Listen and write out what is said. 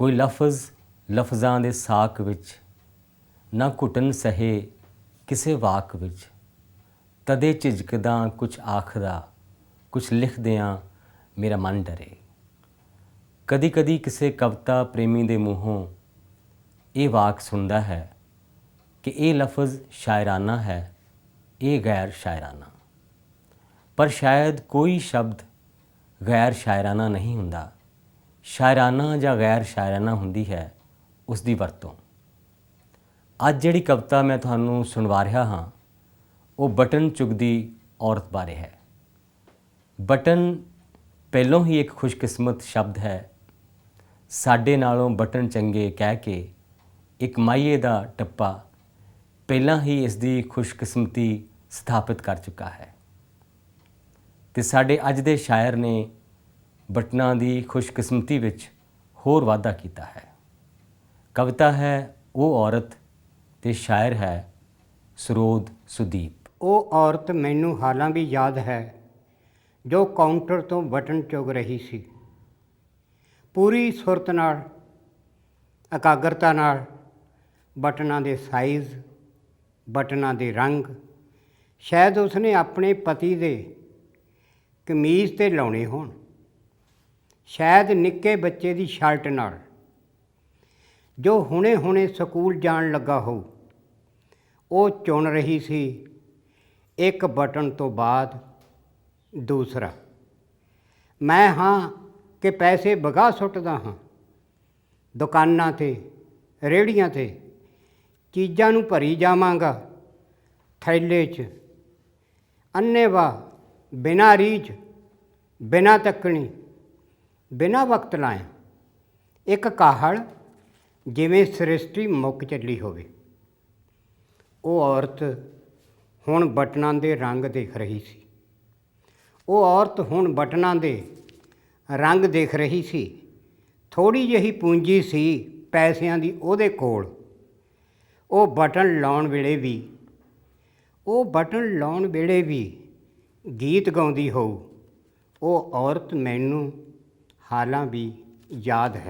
ਕੋਈ ਲਫ਼ਜ਼, ਲਫ਼ਜ਼ਾਂ ਦੇ ਸਾਕ ਵਿੱਚ ਨਾ ਘੁਟਨ ਸਹੇ ਕਿਸੇ ਵਾਕ ਵਿੱਚ। ਤਦੇ ਝਿਜਕਦਾ, ਕੁਛ ਆਖਦਾ, ਕੁਛ ਲਿਖਦਿਆਂ ਮੇਰਾ ਮਨ ਡਰੇ। ਕਦੀ ਕਦੀ ਕਿਸੇ ਕਵਿਤਾ ਪ੍ਰੇਮੀ ਦੇ ਮੂੰਹੋਂ ਇਹ ਵਾਕ ਸੁਣਦਾ ਹੈ ਕਿ ਇਹ ਲਫ਼ਜ਼ ਸ਼ਾਇਰਾਨਾ ਹੈ, ਇਹ ਗੈਰ ਸ਼ਾਇਰਾਨਾ। ਪਰ ਸ਼ਾਇਦ ਕੋਈ ਸ਼ਬਦ ਗੈਰ ਸ਼ਾਇਰਾਨਾ ਨਹੀਂ ਹੁੰਦਾ। ਸ਼ਾਇਰਾਨਾ ਜਾਂ ਗੈਰ ਸ਼ਾਇਰਾਨਾ ਹੁੰਦੀ ਹੈ, ਉਸ ਦੀ ਵਰਤੋਂ। ਅੱਜ ਜਿਹੜੀ ਕਵਿਤਾ ਮੈਂ ਤੁਹਾਨੂੰ ਸੁਣਵਾ ਰਿਹਾ ਹਾਂ, ਉਹ ਬਟਨ ਚੁਗਦੀ ਔਰਤ ਬਾਰੇ ਹੈ। ਬਟਨ ਪਹਿਲੋਂ ਹੀ ਇੱਕ ਖੁਸ਼ਕਿਸਮਤ ਸ਼ਬਦ ਹੈ। ਸਾਡੇ ਨਾਲੋਂ ਬਟਨ ਚੰਗੇ ਕਹਿ ਕੇ ਇੱਕ ਮਾਈਏ ਦਾ ਟੱਪਾ ਪਹਿਲਾਂ ਹੀ ਇਸ ਦੀ ਖੁਸ਼ਕਿਸਮਤੀ ਸਥਾਪਿਤ ਕਰ ਚੁੱਕਾ ਹੈ। ਤੇ ਸਾਡੇ ਅੱਜ ਦੇ ਸ਼ਾਇਰ ਨੇ ਬਟਨਾਂ ਦੀ ਖੁਸ਼ਕਿਸਮਤੀ ਵਿੱਚ ਹੋਰ ਵਾਧਾ ਕੀਤਾ ਹੈ। ਕਵਿਤਾ ਹੈ, ਉਹ ਔਰਤ ਤੇ ਸ਼ਾਇਰ ਹੈ, ਸਰੋਦ ਸੁਦੀਪ। ਉਹ ਔਰਤ ਮੈਨੂੰ ਹਾਲਾਂ ਵੀ ਯਾਦ ਹੈ, ਜੋ ਕਾਊਂਟਰ ਤੋਂ ਬਟਨ ਚੁਗ ਰਹੀ ਸੀ। ਪੂਰੀ ਸੁਰਤ ਨਾਲ, ਇਕਾਗਰਤਾ ਨਾਲ, ਬਟਨਾਂ ਦੇ ਸਾਈਜ਼, ਬਟਨਾਂ ਦੇ ਰੰਗ, ਸ਼ਾਇਦ ਉਸਨੇ ਆਪਣੇ ਪਤੀ ਦੇ ਕਮੀਜ਼ ਤੇ ਲਾਉਣੇ ਹੋਣ। ਸ਼ਾਇਦ ਨਿੱਕੇ ਬੱਚੇ ਦੀ ਸ਼ਰਟ ਨਾਲ। ਜੋ ਹੁਣੇ-ਹੁਣੇ ਸਕੂਲ ਜਾਣ ਲੱਗਾ ਹੋਊ ਉਹ ਚੁਣ ਰਹੀ ਸੀ ਇੱਕ ਬਟਨ ਤੋਂ ਬਾਅਦ ਦੂਸਰਾ। ਮੈਂ ਹਾਂ ਕਿ ਪੈਸੇ ਵਗਾ ਸੁੱਟਦਾ ਹਾਂ। ਦੁਕਾਨਾਂ ਤੇ ਰੇੜੀਆਂ ਤੇ ਚੀਜ਼ਾਂ ਨੂੰ ਭਰੀ ਜਾਵਾਂਗਾ। ਥੈਲੇ 'ਚ ਅੰਨੇਵਾ ਬਿਨਾਂ ਰੀਝ, ਬਿਨਾਂ ਤੱਕਣੀ। ਬਿਨਾਂ ਵਕਤ ਲਾਇਆ ਇੱਕ ਕਾਹਲ ਜਿਵੇਂ ਸ੍ਰਿਸ਼ਟੀ ਮੁੱਕ ਚੱਲੀ ਹੋਵੇ। ਉਹ ਔਰਤ ਹੁਣ ਬਟਨਾਂ ਦੇ ਰੰਗ ਦੇਖ ਰਹੀ ਸੀ। ਉਹ ਔਰਤ ਹੁਣ ਬਟਨਾਂ ਦੇ ਰੰਗ ਦੇਖ ਰਹੀ ਸੀ। ਥੋੜੀ ਜਿਹੀ ਪੂੰਜੀ ਸੀ ਪੈਸਿਆਂ ਦੀ ਉਹਦੇ ਕੋਲ। ਉਹ ਬਟਨ ਲਾਉਣ ਵੇਲੇ ਵੀ, ਉਹ ਬਟਨ ਲਾਉਣ ਵੇਲੇ ਵੀ ਗੀਤ ਗਾਉਂਦੀ ਹੋਊ। ਉਹ ਔਰਤ ਮੈਨੂੰ ਹਾਲਾਂ ਵੀ ਯਾਦ ਹੈ।